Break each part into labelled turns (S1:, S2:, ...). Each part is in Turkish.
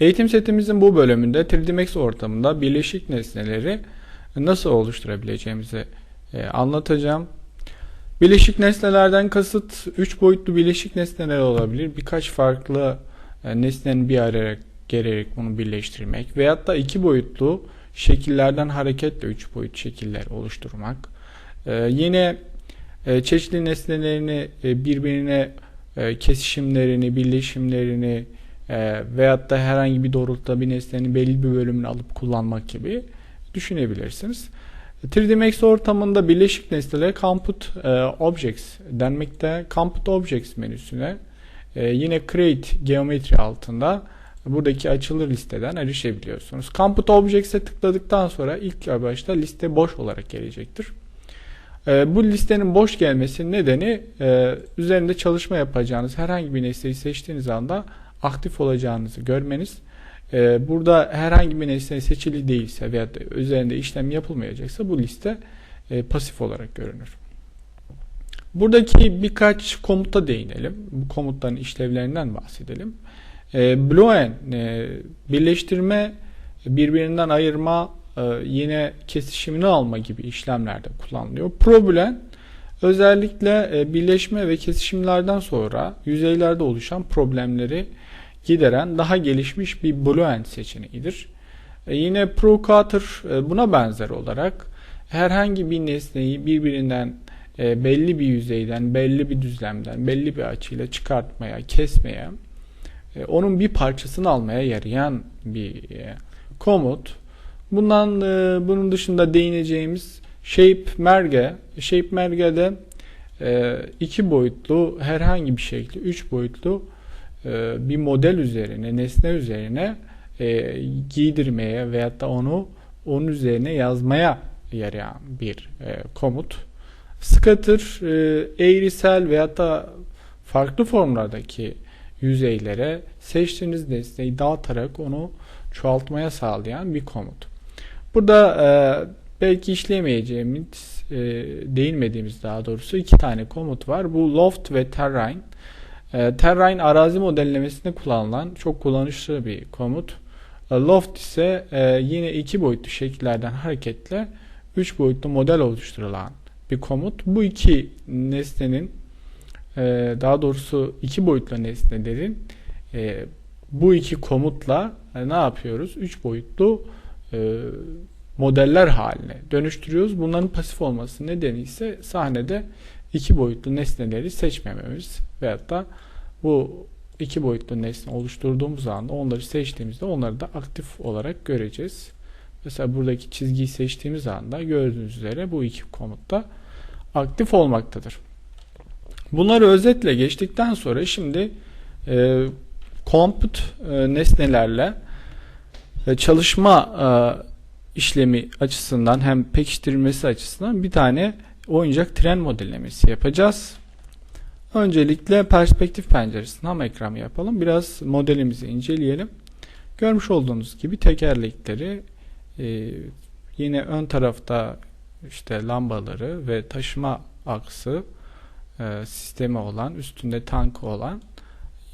S1: Eğitim setimizin bu bölümünde 3D Max ortamında birleşik nesneleri nasıl oluşturabileceğimizi e, anlatacağım. Birleşik nesnelerden kasıt 3 boyutlu birleşik nesneler olabilir. Birkaç farklı e, nesnenin bir araya gelerek bunu birleştirmek veyahut da 2 boyutlu şekillerden hareketle 3 boyut şekiller oluşturmak. E, yine çeşitli nesnelerini birbirine kesişimlerini, birleşimlerini e, veyahut da herhangi bir doğrultuda bir nesnenin belli bir bölümünü alıp kullanmak gibi düşünebilirsiniz. 3D Max ortamında birleşik nesnelere Compute e, Objects denmekte. Compute Objects menüsüne e, yine Create Geometry altında buradaki açılır listeden erişebiliyorsunuz. Compute Objects'e tıkladıktan sonra ilk başta liste boş olarak gelecektir. E, bu listenin boş gelmesinin nedeni e, üzerinde çalışma yapacağınız herhangi bir nesneyi seçtiğiniz anda aktif olacağınızı görmeniz. E, burada herhangi bir nesne seçili değilse veya üzerinde işlem yapılmayacaksa bu liste e, pasif olarak görünür. Buradaki birkaç komuta değinelim. Bu komutların işlevlerinden bahsedelim. E, Boolean e, birleştirme, birbirinden ayırma, e, yine kesişimini alma gibi işlemlerde kullanılıyor. Problem özellikle e, birleşme ve kesişimlerden sonra yüzeylerde oluşan problemleri gideren daha gelişmiş bir Boolean seçeneğidir. E, yine Procutter e, buna benzer olarak herhangi bir nesneyi birbirinden e, belli bir yüzeyden, belli bir düzlemden, belli bir açıyla çıkartmaya, kesmeye, e, onun bir parçasını almaya yarayan bir e, komut. Bundan e, bunun dışında değineceğimiz Shape Merge. Shape Merge'de e, iki boyutlu herhangi bir şekli, üç boyutlu e, bir model üzerine, nesne üzerine e, giydirmeye veyahut da onu onun üzerine yazmaya yarayan bir e, komut. Scatter eğrisel veyahut da farklı formlardaki yüzeylere seçtiğiniz nesneyi dağıtarak onu çoğaltmaya sağlayan bir komut. Burada belki işleyemeyeceğimiz, e, değinmediğimiz daha doğrusu iki tane komut var. Bu loft ve terrain. E, terrain arazi modellemesinde kullanılan çok kullanışlı bir komut. E, loft ise e, yine iki boyutlu şekillerden hareketle üç boyutlu model oluşturulan bir komut. Bu iki nesnenin e, daha doğrusu iki boyutlu nesnelerin e, bu iki komutla ne yapıyoruz? Üç boyutlu modeller haline dönüştürüyoruz. Bunların pasif olması nedeni ise sahnede iki boyutlu nesneleri seçmememiz veyahut da bu iki boyutlu nesne oluşturduğumuz anda onları seçtiğimizde onları da aktif olarak göreceğiz. Mesela buradaki çizgiyi seçtiğimiz anda gördüğünüz üzere bu iki komutta aktif olmaktadır. Bunları özetle geçtikten sonra şimdi e, compute e, nesnelerle e, çalışma e, işlemi açısından hem pekiştirilmesi açısından bir tane oyuncak tren modellemesi yapacağız. Öncelikle perspektif penceresinden ham ekranı yapalım. Biraz modelimizi inceleyelim. Görmüş olduğunuz gibi tekerlekleri e, yine ön tarafta işte lambaları ve taşıma aksı e, sistemi olan, üstünde tank olan,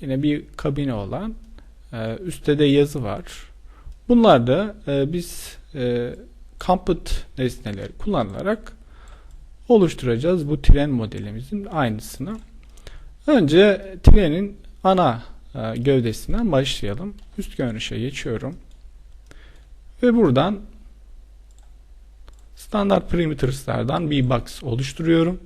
S1: yine bir kabine olan, e, üstte de yazı var. Bunlar da biz e, nesneleri kullanarak oluşturacağız bu tren modelimizin aynısını. Önce trenin ana e, gövdesinden başlayalım. Üst görünüşe geçiyorum. Ve buradan standart parametreslerden bir box oluşturuyorum.